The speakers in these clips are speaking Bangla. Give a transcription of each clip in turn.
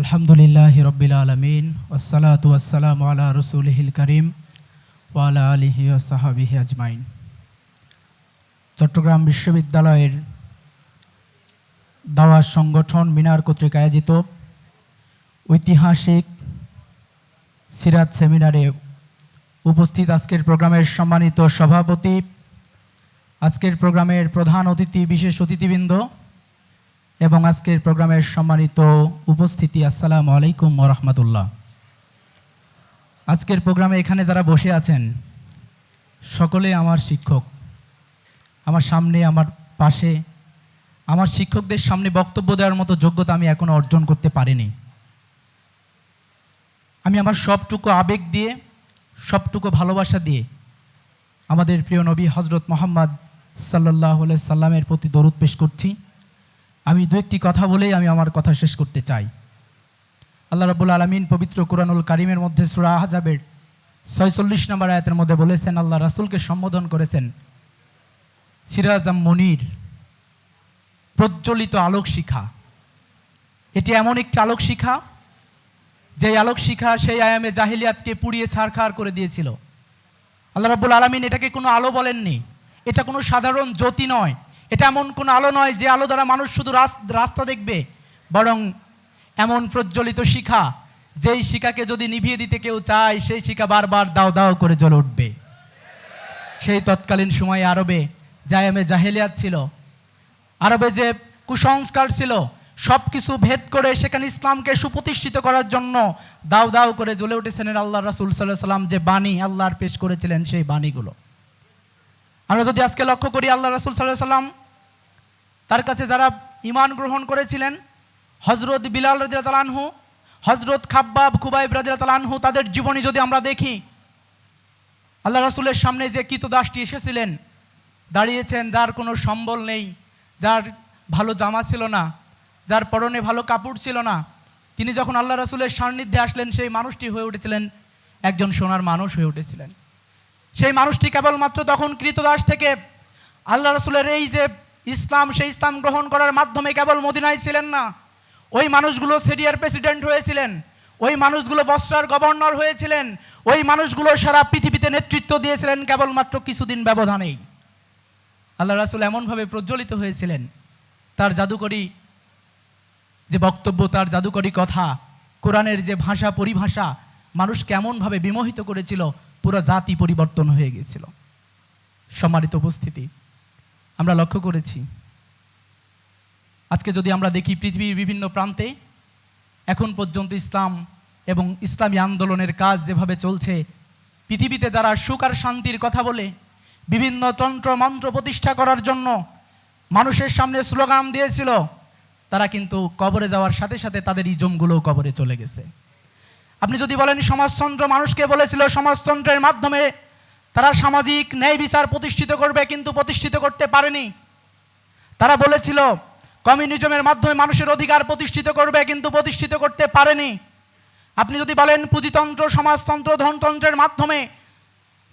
আলহামদুলিল্লাহ রব্বিল আলমিন ওসালাতু আসসালাম আলা রসুলহিল করিম ওয়ালা আলিহি ওসাহাবিহি আজমাইন। চট্টগ্রাম বিশ্ববিদ্যালয়ের দাওয়া সংগঠন মিনার কর্তৃক আয়োজিত ঐতিহাসিক সিরাত সেমিনারে উপস্থিত আজকের প্রোগ্রামের সম্মানিত সভাপতি, আজকের প্রোগ্রামের প্রধান অতিথি, বিশেষ অতিথিবৃন্দ এবং আজকের প্রোগ্রামের সম্মানিত উপস্থিতি, আসসালামু আলাইকুম রহমতুল্লাহ। আজকের প্রোগ্রামে এখানে যারা বসে আছেন, সকলে আমার শিক্ষক। আমার সামনে, আমার পাশে, আমার শিক্ষকদের সামনে বক্তব্য দেওয়ার মতো যোগ্যতা আমি এখনও অর্জন করতে পারিনি। আমি আমার সবটুকু আবেগ দিয়ে, সবটুকু ভালোবাসা দিয়ে আমাদের প্রিয় নবী হজরত মোহাম্মদ সাল্লাহ সাল্লামের প্রতি দরুদ পেশ করছি। আমি দু একটি কথা বলেই আমি আমার কথা শেষ করতে চাই। আল্লাহ রাবুল আলমিন পবিত্র কুরানুল কারিমের মধ্যে সুরা আহজাবের ছয়চল্লিশ নম্বর আয়াতের মধ্যে বলেছেন, আল্লাহ রাসুলকে সম্বোধন করেছেন সিরাজাম মনির, প্রজ্বলিত আলোক শিখা। এটি এমন একটি আলোক শিখা যে আলোক শিখা সেই আয়ামে জাহিলিয়াতকে পুড়িয়ে ছাড়খাড় করে দিয়েছিল। আল্লাহ রাবুল আলমিন এটাকে কোনো আলো বলেননি। এটা কোনো সাধারণ জ্যোতি নয়। এটা এমন কোনো আলো নয় যে আলো দ্বারা মানুষ শুধু রাস্তা দেখবে, বরং এমন প্রজ্বলিত শিখা, যেই শিখাকে যদি নিভিয়ে দিতে কেউ চায়, সেই শিখা বারবার দাও দাও করে জ্বলে উঠবে। সেই তৎকালীন সময়ে আরবে জায়ামে জাহেলিয়াত ছিল। আরবে যে কুসংস্কার ছিল সব কিছু ভেদ করে সেখানে ইসলামকে সুপ্রতিষ্ঠিত করার জন্য দাও দাও করে জ্বলে উঠেছেন আল্লাহ রাসুল সাল্লাহ সাল্লাম যে বাণী আল্লাহর পেশ করেছিলেন সেই বাণীগুলো। আমরা যদি আজকে লক্ষ্য করি, আল্লাহ রাসুল সাল্লাহ সাল্লাম তার কাছে যারা ইমান গ্রহণ করেছিলেন হজরত বিলাল রাজিয়া তালানহু হজরত খাব্বাব খুবাইব রাজিয়া তালানহু তাদের জীবনী যদি আমরা দেখি, আল্লাহ রাসুলের সামনে যে কীতদাসটি এসেছিলেন, দাঁড়িয়েছেন, যার কোনো সম্বল নেই, যার ভালো জামা ছিল না, যার পরনে ভালো কাপড় ছিল না, তিনি যখন আল্লাহ রাসুলের সান্নিধ্যে আসলেন, সেই মানুষটি হয়ে উঠেছিলেন, একজন সোনার মানুষ হয়ে উঠেছিলেন। সেই মানুষটি কেবলমাত্র তখন কৃতদাস থেকে আল্লাহ রসুলের এই যে ইসলাম, সেই ইসলাম গ্রহণ করার মাধ্যমে কেবল মদিনায় ছিলেন না। ওই মানুষগুলো সিরিয়ার প্রেসিডেন্ট হয়েছিলেন। ওই মানুষগুলো বস্ত্রার গভর্নর হয়েছিলেন। ওই মানুষগুলো সারা পৃথিবীতে নেতৃত্ব দিয়েছিলেন কেবলমাত্র কিছুদিন ব্যবধানেই। আল্লাহ রাসুল এমনভাবে প্রজ্বলিত হয়েছিলেন। তার জাদুকরী যে বক্তব্য, তার জাদুকরী কথা, কোরআনের যে ভাষা পরিভাষা, মানুষ কেমনভাবে বিমোহিত করেছিল, পুরো জাতি পরিবর্তন হয়ে গেছিল। সম্মানিত উপস্থিতি আমরা লক্ষ্য করেছি। আজকে যদি আমরা দেখি পৃথিবীর বিভিন্ন প্রান্তে, এখন পর্যন্ত ইসলাম এবং ইসলামী আন্দোলনের কাজ যেভাবে চলছে, পৃথিবীতে যারা সুখ আর শান্তির কথা বলে, বিভিন্ন তন্ত্র মন্ত্র প্রতিষ্ঠা করার জন্য মানুষের সামনে স্লোগান দিয়েছিল, তারা কিন্তু কবরে যাওয়ার সাথে সাথে তাদের ইজমগুলোও কবরে চলে গেছে। আপনি যদি বলেন সমাজতন্ত্র মানুষকে বলেছিল, সমাজতন্ত্রের মাধ্যমে তারা সামাজিক ন্যায় বিচার প্রতিষ্ঠিত করবে, কিন্তু প্রতিষ্ঠিত করতে পারেনি। তারা বলেছিল, কমিউনিজমের মাধ্যমে মানুষের অধিকার প্রতিষ্ঠিত করবে, কিন্তু প্রতিষ্ঠিত করতে পারেনি। আপনি যদি বলেন, পুঁজিতন্ত্র, সমাজতন্ত্র, ধনতন্ত্রের মাধ্যমে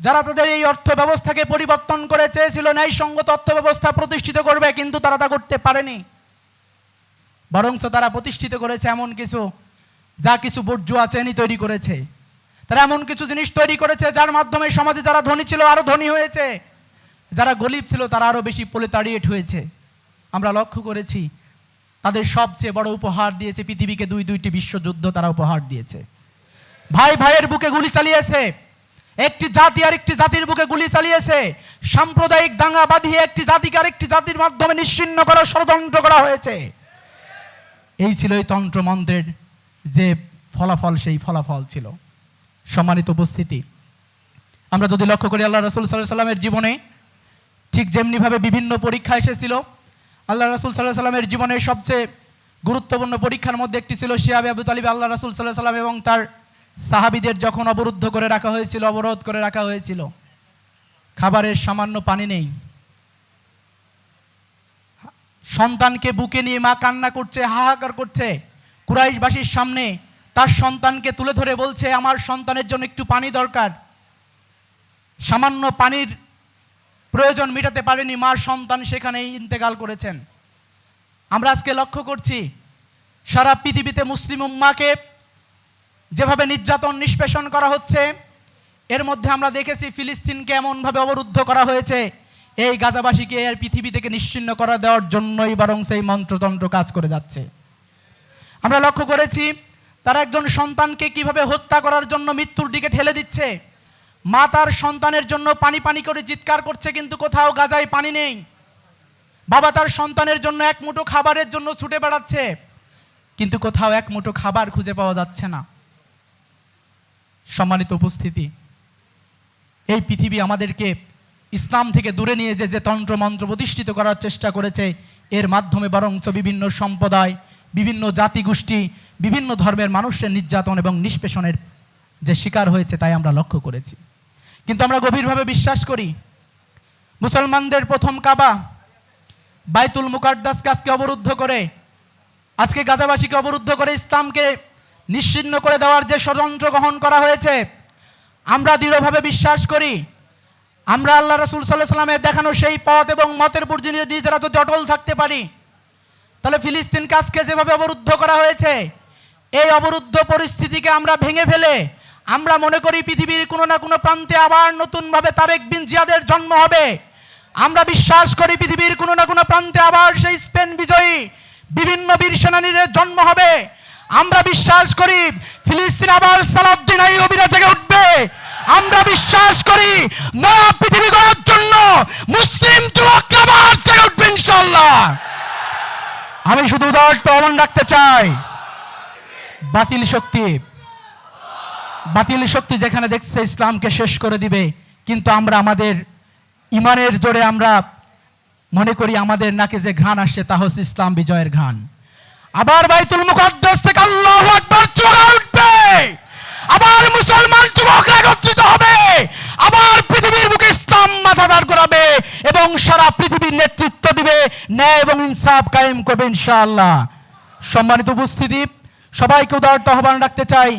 যারা তাদের এই অর্থ ব্যবস্থাকে পরিবর্তন করে চেয়েছিল, ন্যায়সঙ্গত অর্থ ব্যবস্থা প্রতিষ্ঠিত করবে, কিন্তু তারা তা করতে পারেনি। বরঞ্চ তারা প্রতিষ্ঠিত করেছে এমন কিছু, যা কিছু বর্জুয়া চেনি তৈরি করেছে। তারা এমন কিছু জিনিস তৈরি করেছে যার মাধ্যমে সমাজে যারা ধনী ছিল আরও ধনী হয়েছে। যারা গরিব ছিল তারা আরও বেশি পোলেতাড়িয়েট হয়েছে। আমরা লক্ষ্য করেছি, তাদের সবচেয়ে বড় উপহার দিয়েছে পৃথিবীকে দুই দুইটি বিশ্বযুদ্ধ তারা উপহার দিয়েছে। ভাই ভাইয়ের বুকে গুলি চালিয়েছে, একটি জাতি আর একটি জাতির বুকে গুলি চালিয়েছে। সাম্প্রদায়িক দাঙ্গা বাঁধিয়ে একটি জাতিকে আরেকটি জাতির মাধ্যমে নিশ্চিন্ন করার ষড়যন্ত্র করা হয়েছে। এই ছিল এই তন্ত্রমন্ত্রের যে ফলাফল, সেই ফলাফল ছিল। সম্মানিত উপস্থিতি। আমরা যদি লক্ষ্য করি, আল্লাহ রসুল সাল্লাহ সাল্লামের জীবনে ঠিক যেমনিভাবে বিভিন্ন পরীক্ষা এসেছিল, আল্লাহ রসুল সাল্লাহ সাল্লামের জীবনের সবচেয়ে গুরুত্বপূর্ণ পরীক্ষার মধ্যে একটি ছিল শিয়াবে আবু তালিব। আল্লাহ রসুল সাল্লাহ সাল্লাম এবং তার সাহাবিদের যখন অবরুদ্ধ করে রাখা হয়েছিল, অবরোধ করে রাখা হয়েছিল, খাবারের সামান্য পানি নেই। সন্তানকে বুকে নিয়ে মা কান্না করছে, হাহাকার করছে। কুরাইশবাসীর সামনে তার সন্তানকে তুলে ধরে বলছে, আমার সন্তানের জন্য একটু পানি দরকার। সামান্য পানির প্রয়োজন মেটাতে পারেনি, মার সন্তান সেখানেই ইন্তেকাল করেছেন। আমরা আজকে লক্ষ্য করছি, সারা পৃথিবীতে মুসলিম উম্মাকে যেভাবে নির্যাতন, নিষ্পেষণ করা হচ্ছে, এর মধ্যে আমরা দেখেছি ফিলিস্তিনকে এমনভাবে অবরুদ্ধ করা হয়েছে। এই গাজাবাসীকে এর পৃথিবী থেকে নিশ্চিন্ন করা দেওয়ার জন্যই বরং সেই মন্ত্রতন্ত্র কাজ করে যাচ্ছে। আমরা লক্ষ্য করেছি তারা একজন সন্তানকে কীভাবে হত্যা করার জন্য মৃত্যুর দিকে ঠেলে দিচ্ছে? মা তার সন্তানের জন্য পানি পানি করে চিৎকার করছে, কিন্তু কোথাও গাজায় পানি নেই। বাবা তার সন্তানের জন্য এক মুঠো খাবারের জন্য ছুটে বেড়াচ্ছে, কিন্তু কোথাও এক মুঠো খাবার খুঁজে পাওয়া যাচ্ছে না। সম্মানিত উপস্থিতি, এই পৃথিবী আমাদেরকে ইসলাম থেকে দূরে নিয়ে যে যে তন্ত্র মন্ত্র প্রতিষ্ঠিত করার চেষ্টা করেছে, এর মাধ্যমে বরঞ্চ বিভিন্ন সম্প্রদায়, বিভিন্ন জাতিগোষ্ঠী বিভিন্ন ধর্মের মানুষের নির্যাতন এবং নিষ্পেষণের যে শিকার হয়েছে তাই আমরা লক্ষ্য করেছি। কিন্তু আমরা গভীরভাবে বিশ্বাস করি, মুসলমানদের প্রথম কাবা বাইতুল মুকাদ্দাসকে আজকে অবরুদ্ধ করে, আজকে গাজাবাসীকে অবরুদ্ধ করে ইসলামকে নিশ্চিহ্ন করে দেওয়ার যে ষড়যন্ত্র গ্রহণ করা হয়েছে, আমরা দৃঢ়ভাবে বিশ্বাস করি, আমরা আল্লাহ রসুল সাল্লাহ সাল্লামের দেখানো সেই পথ এবং মতের উপর নিজেরা যদি অটল থাকতে পারি, তাহলে ফিলিস্তিনকে আজকে যেভাবে অবরুদ্ধ করা হয়েছে এই অবরুদ্ধ পরিস্থিতিকে আমরা ভেঙে ফেলে, আমরা মনে করি পৃথিবীর কোনো না কোনো প্রান্তে আবার নতুনভাবে তারেক বিন জিয়াদের জন্ম হবে। আমরা বিশ্বাস করি পৃথিবীর কোনো না কোনো প্রান্তে আবার সেই স্পেন বিজয়ী বিভিন্ন বীর সেনানীর জন্ম হবে। আমরা বিশ্বাস করি ফিলিস্তিন আবার সালাউদ্দিন আইয়ুবিরা জেগে উঠবে। আমরা বিশ্বাস করি নয়া পৃথিবী গড়ার জন্য মুসলিম যুবকরা আবার জেগে উঠবে ইনশাল্লাহ আমি শুধু উদাহরণ রাখতে চাই। বাতিল শক্তি। বাতিল শক্তি যেখানে দেখছে ইসলামকে শেষ করে দিবে, কিন্তু আমরা আমাদের ইমানের জোরে আমরা মনে করি আমাদের নাকে যে ঘ্রাণ আসছে তা হচ্ছে ইসলাম বিজয়ের ঘ্রাণ। আবার বাইতুল মুকদ্দাস থেকে আল্লাহু আকবার চলে উঠবে। আবার মুসলমান যুবকরা একত্রিত হবে। আবার পৃথিবীর বুকে ইসলাম মাথা দাঁড় করাবে এবং সারা পৃথিবীর নেতৃত্ব দিবে। ন্যায় এবং ইনসাফ কায়েম করবে ইনশাআল্লাহ। সম্মানিত উপস্থিতি সবাইকে উদাহরণ আহ্বান রাখতে চাই।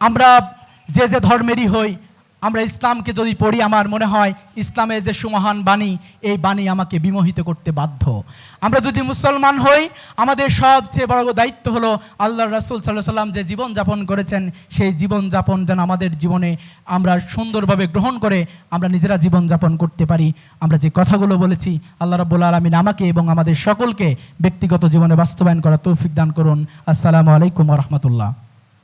আমরা যে যে ধর্মেরই হই আমরা ইসলামকে যদি পড়ি, আমার মনে হয় ইসলামের যে সুমহান বাণী, এই বাণী আমাকে বিমোহিত করতে বাধ্য। আমরা যদি মুসলমান হই, আমাদের সবচেয়ে বড় দায়িত্ব হলো আল্লাহ রাসুল সাল্লাহ সাল্লাম যে জীবনযাপন করেছেন, সেই জীবনযাপন যেন আমাদের জীবনে আমরা সুন্দরভাবে গ্রহণ করে আমরা নিজেরা জীবনযাপন করতে পারি। আমরা যে কথাগুলো বলেছি, আল্লাহ রাব্বুল আলমিন আমাকে এবং আমাদের সকলকে ব্যক্তিগত জীবনে বাস্তবায়ন করার তৌফিক দান করুন। আসসালামু আলাইকুম রহমতুল্লাহ।